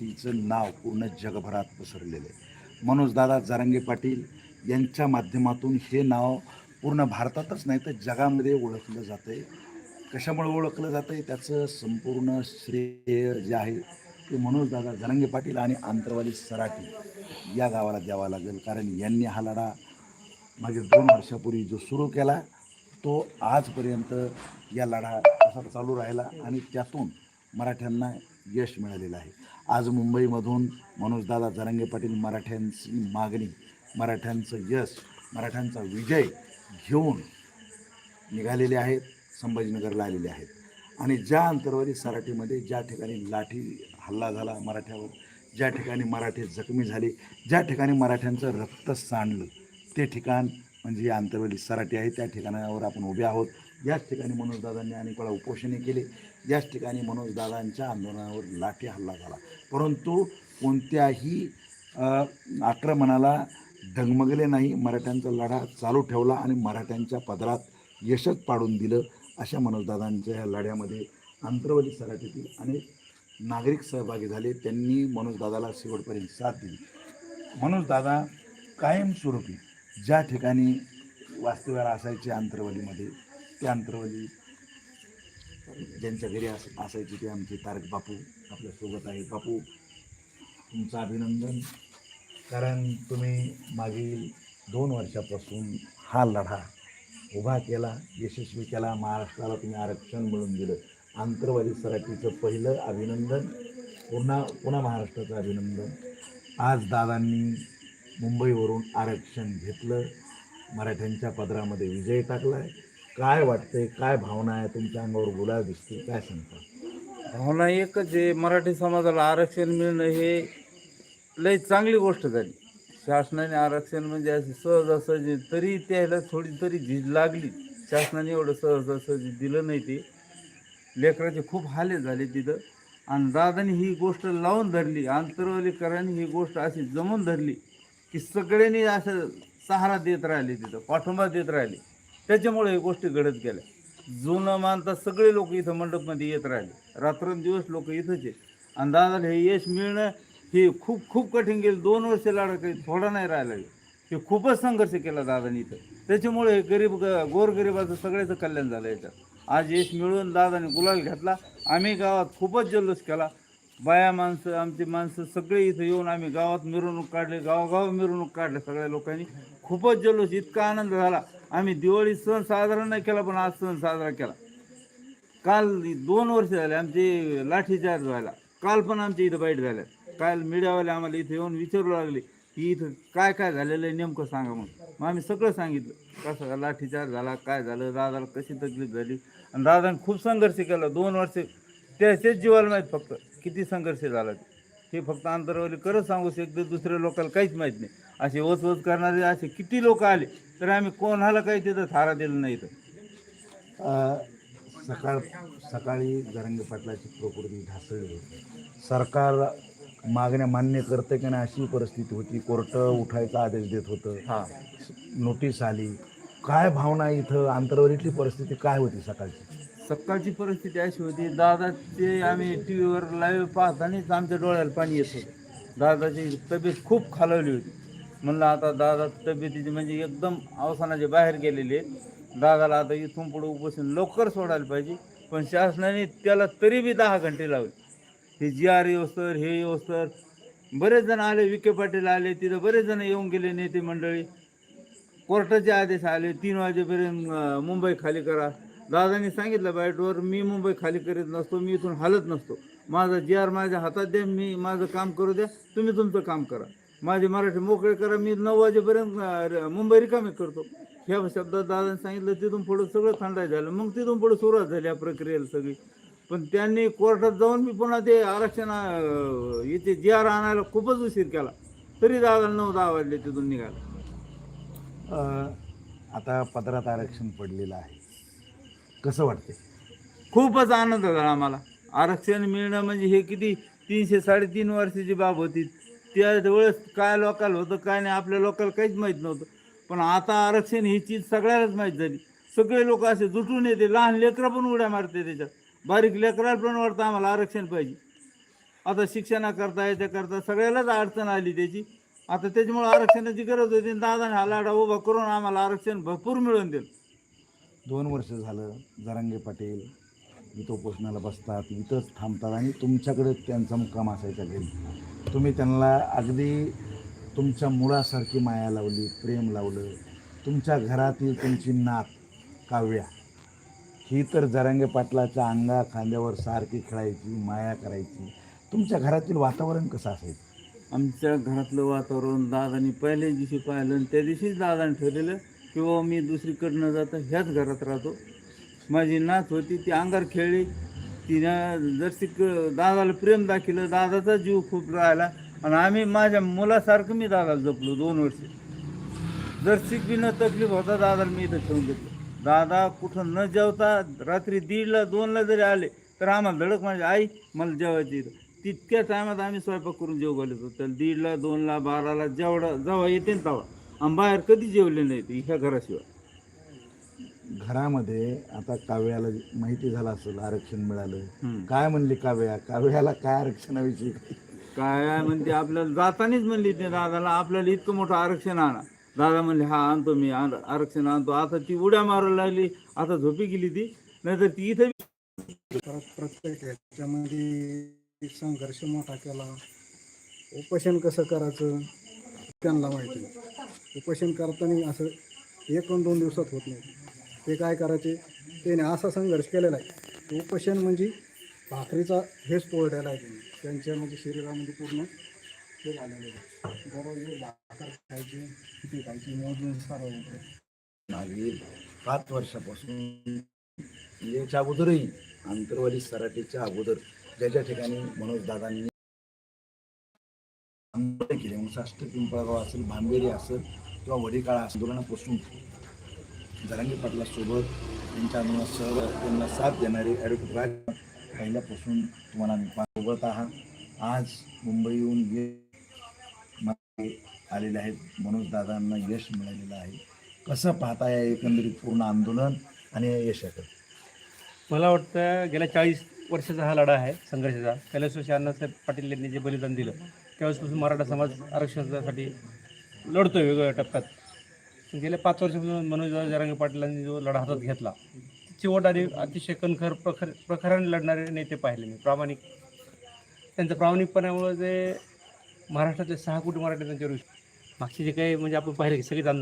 पाटीलचं नाव पूर्ण जगभरात पसरलेलं आहे. मनोजदादा जारंगे पाटील यांच्या माध्यमातून हे नाव पूर्ण भारतातच नाही तर जगामध्ये ओळखलं जातं आहे कशामुळे ओळखलं जातं आहे त्याचं संपूर्ण श्रेय जे आहे ते मनोजदादा जरंगे पाटील आणि आंतरवाली सराटी या गावाला द्यावा लागेल. कारण यांनी हा लढा मागे दोन वर्षापूर्वी जो सुरू केला तो आजपर्यंत या लढा असा चालू राहिला आणि त्यातून मराठ्यांना यश मिळालेलं आहे. आज मुंबईमधून मनोजदादा जरांगे पाटील मराठ्यांची मागणी मराठ्यांचं यश मराठ्यांचा विजय घेऊन निघालेले आहेत संभाजीनगरला आलेले आहेत. आणि ज्या अंतर्वादी सराठीमध्ये ज्या ठिकाणी लाठी हल्ला झाला मराठ्यावर ज्या ठिकाणी मराठे जखमी झाले ज्या ठिकाणी मराठ्यांचं रक्त सांडलं ते ठिकाण म्हणजे या अंतर्वादी सराटी आहे. त्या ठिकाणावर आपण उभे आहोत. याच ठिकाणी मनोजदादांनी अनेक वेळा उपोषणे केले. याच ठिकाणी मनोजदादांच्या आंदोलनावर लाठी हल्ला झाला. परंतु कोणत्याही आक्रमणाला डगमगले नाही. मराठ्यांचा लढा चालू ठेवला आणि मराठ्यांच्या पदरात यशच पाडून दिलं अशा मनोजदादांच्या या लढ्यामध्ये आंतरवली सराठीतील अनेक नागरिक सहभागी झाले. त्यांनी मनोजदादाला शेवटपर्यंत साथ दिली. मनोजदादा कायमस्वरूपी ज्या ठिकाणी वास्तव्याला असायचे आंतरवलीमध्ये त्या आंतरवली ज्यांच्या घरी अस असायचे ते आमचे तारक बापू आपल्यासोबत आहे. बापू तुमचं अभिनंदन. कारण तुम्ही मागील दोन वर्षापासून हा लढा उभा केला यशस्वी केला. महाराष्ट्राला तुम्ही आरक्षण मिळून दिलं. आंतरवादी सराटीचं पहिलं अभिनंदन पुन्हा पुन्हा महाराष्ट्राचं अभिनंदन. आज दादांनी मुंबईवरून आरक्षण घेतलं. मराठ्यांच्या पदरामध्ये विजय टाकला आहे काय वाटते काय भावना आहे तुमच्या अंगावर गुलाब दिसते? काय सांगता? भावना एकच आहे मराठी समाजाला आरक्षण मिळणं हे लय चांगली गोष्ट झाली. शासनाने आरक्षण म्हणजे अशी सहजासहजी तरी त्याला थोडी तरी झीज लागली. शासनाने एवढं सहजासहजी दिलं नाही ते. लेकराचे खूप हाले झाले तिथं. आणि दादानी ही गोष्ट लावून धरली आंतरवलीकरांनी ही गोष्ट अशी जमून धरली की सगळ्यांनी असं सहारा देत राहिले तिथं पाठिंबा देत राहिले. त्याच्यामुळे हे गोष्टी घडत गेल्या. जुनं मानता सगळे लोक इथं मंडपमध्ये येत राहिले. रात्रंदिवस लोक इथंच आहे आणि दादाला हे यश मिळणं हे खूप खूप कठीण गेलं. दोन वर्ष लढा काही थोडा नाही राहिला. हे खूपच संघर्ष केला दादानी इथं. त्याच्यामुळे हे गरीब ग गोरगरिबाचं सगळ्याचं कल्याण झालं याच्यात. आज यश मिळून दादाने गुलाल घेतला. आम्ही गावात खूपच जल्लोष केला. बाया माणसं आमची माणसं सगळे इथं येऊन आम्ही गावात मिरवणूक काढले. गावगाव मिरवणूक काढल्या सगळ्या लोकांनी. खूपच जल्लोष इतका आनंद झाला. आम्ही दिवाळी सण साजरा नाही केला पण आज सण साजरा केला. काल दोन वर्ष झाले आमचे लाठीचार्ज व्हायला. काल पण आमच्या इथं बाईट झाल्या. काल मीडियावाले आम्हाला इथं येऊन विचारू लागले की इथं काय काय झालेलं आहे नेमकं सांगा मग मग आम्ही सगळं सांगितलं. कसं लाठीचार्ज झाला काय झालं दादाला कशी तकलीफ झाली? आणि दादाने खूप संघर्ष केला. दोन वर्ष त्याचेच जीवाला माहीत फक्त किती संघर्ष झाला ते. हे फक्त आंतरवाली करत सांगू शकतो दुसऱ्या लोकांना काहीच माहीत नाही. असे वचवच करणारे असे किती लोक आले तरी आम्ही कोणाला काही तिथं थारा दिलं नाही अ, सकाळ सकाळी जरंगे पाटलाची प्रकृती ढासळली होती. सरकार मागण्या मान्य करते की नाही अशी परिस्थिती होती. कोर्ट उठायचा आदेश देत होतं. हां. नोटीस आली. काय भावना इथं? आंतरवलीतली परिस्थिती काय होती सकाळची? सकाळची परिस्थिती अशी होती दादाचे आम्ही टी व्हीवर लाईव्ह पाहतानाच आमच्या डोळ्याला पाणी येत होतं. दादाची तब्येत खूप खालवली होती. म्हणलं आता दादा तब्येतीची म्हणजे एकदम अवसानाच्या बाहेर गेलेले आहेत. दादाला आता इथून पुढे उपोषण लवकर सोडायला पाहिजे. पण शासनाने त्याला तरी बी दहा घंटे लावले. हे जी आर येऊस्तर हे येऊस्तर बरेच जण आले विखे पाटील आले तिथं बरेच जण येऊन गेले नेते मंडळी. कोर्टाचे आदेश आले तीन वाजेपर्यंत मुंबई खाली करा. दादांनी सांगितलं बाईटवर मी मुंबई खाली करीत नसतो मी इथून हालत नसतो. माझा जी आर माझ्या हातात द्या मी माझं काम करू द्या तुम्ही तुमचं काम करा. माझे मराठी मोकळे करा. मी नऊ वाजेपर्यंत मुंबई रिकामी करतो. ह्या शब्दात दादांनी सांगितलं तिथून पुढं सगळं थंडाई झालं. मग तिथून पुढे सुरुवात झाली या प्रक्रियेला सगळी. पण त्यांनी कोर्टात जाऊन मी पुन्हा ते आरक्षण इथे जी आर आणायला खूपच उशीर केला. तरी दादाला नऊ दहा वाजले तिथून निघाला. आता पदरात आरक्षण पडलेलं आहे. कसं वाटते खूपच आनंद झाला आम्हाला. आरक्षण मिळणं म्हणजे हे किती? तीनशे साडेतीन वर्षाची बाब होती. त्यावेळेस काय लोकाल होतं काय नाही आपल्या लोकाला काहीच माहीत नव्हतं. पण आता आरक्षण ही चीज सगळ्यालाच माहीत झाली. सगळे लोक असे जुटून येते लहान लेकरं पण उड्या मारते त्याच्यात. बारीक लेकराला पण वाटतं आम्हाला आरक्षण पाहिजे. आता शिक्षणाकरता याच्याकरता सगळ्यालाच अडचण आली त्याची. आता त्याच्यामुळे आरक्षणाची गरज होती. दादाने हा लाडा उभा करून आम्हाला आरक्षण भरपूर मिळून दिलं. दोन वर्ष झालं जरांगे पाटील इथं उपोषणाला बसतात इथंच थांबतात आणि तुमच्याकडे त्यांचा मुक्काम असायचा घरी. तुम्ही त्यांना अगदी तुमच्या मुळासारखी माया लावली प्रेम लावलं. तुमच्या घरातील तुमची नात काव्या ही तर जरांगे पाटलाच्या अंगा खांद्यावर सारखी खेळायची माया करायची. तुमच्या घरातील वातावरण कसं असायचं? आमच्या घरातलं वातावरण दादानी पहिल्या दिवशी पाहिलं आणि त्या दिवशीच दादाने ठेवलेलं की बाबा मी दुसरीकडनं जाता ह्याच घरात राहतो. माझी नात होती ती अंगार खेळली. तिनं जरशी क- दादाला प्रेम दाखवलं दादाचा जीव खूप राहिला. आणि आम्ही माझ्या मुलासारखं मी दादाला जपलो दोन वर्ष. जरशीक बिनं न तकलीफ होता दादाला मी इथं ठेवून घेतलं. दादा कुठं न जेवता रात्री दीडला दोनला जरी आले तर आम्हाला धडक माझी आई मला जेवायची इथं. तितक्या टायमात आम्ही स्वयंपाक करून जेव घालत होतो. तर दीडला दोनला बाराला जेवढा जेव्हा येते ना तेव्हा. आम्ही बाहेर कधी जेवले नाही ह्या घराशिवाय. घरामध्ये आता काव्याला माहिती झालं असेल आरक्षण मिळालं. काय म्हणली काव्या? काव्याला काय आरक्षणाविषयी? काय म्हणते आपल्याला जातानीच म्हणली ते दादाला आपल्याला इतकं मोठं आरक्षण आणा. दादा म्हणले हा आणतो मी आण- आरक्षण आणतो. आता ती उड्या मारायला लागली आता झोपी गेली ती. नाहीतर ती इथं परत प्रत्येक ह्याच्यामध्ये संघर्ष मोठा केला. उपोषण कसं करायचं त्यांना माहिती उपोषण करताना असं एक दोन दिवसात होत नाही. ते काय करायचे? त्याने असा संघर्ष केलेला आहे. उपोषण म्हणजे भाकरीचा हेच पोरड्याला आहे त्यांनी. त्यांच्या म्हणजे शरीरामध्ये पूर्ण हे झालेलं आहे. दररोज भाकर खायची किती खायची मोजून सर्व होतं. मागील पाच वर्षापासून याच्या अगोदरही आंतरवाली सराटीच्या अगोदर ज्याच्या ठिकाणी मनोज दादांनी केले मग साष्ट पिंपळगाव असेल भांबेरी असेल किंवा वडीकाळा आंदोलनापासून जरांगी पाटलासोबत त्यांच्या आंदोलनात त्यांना साथ देणारे ॲडव्होकेट राज पहिल्यापासून तुम्हाला सोबत आहात. आज मुंबईहून ये मागे आलेले आहेत मनोज दादांना यश मिळालेलं आहे. कसं पाहता या एकंदरीत पूर्ण आंदोलन आणि यशाकडे? मला वाटतं गेल्या चाळीस वर्षाचा हा लढा आहे संघर्षाचा. कैलासवासी अण्णासाहेब पाटील यांनी जे बलिदान दिलं त्यावेळेसपासून मराठा समाज आरक्षणासाठी लढतोय वेगवेगळ्या टप्प्यात. गेल्या पाच वर्षापासून मनोज जरांगे पाटलांनी जो लढा हातात घेतला चिवट आणि अतिशय कणखर प्रखर प्रखराने लढणारे नेते पाहिले मी प्रामाणिक. त्यांचं प्रामाणिकपणामुळे जे महाराष्ट्रातले सहा कोटी मराठी त्यांच्यावर मागचे जे काही म्हणजे आपण पाहिले की सगळेच आंदोलन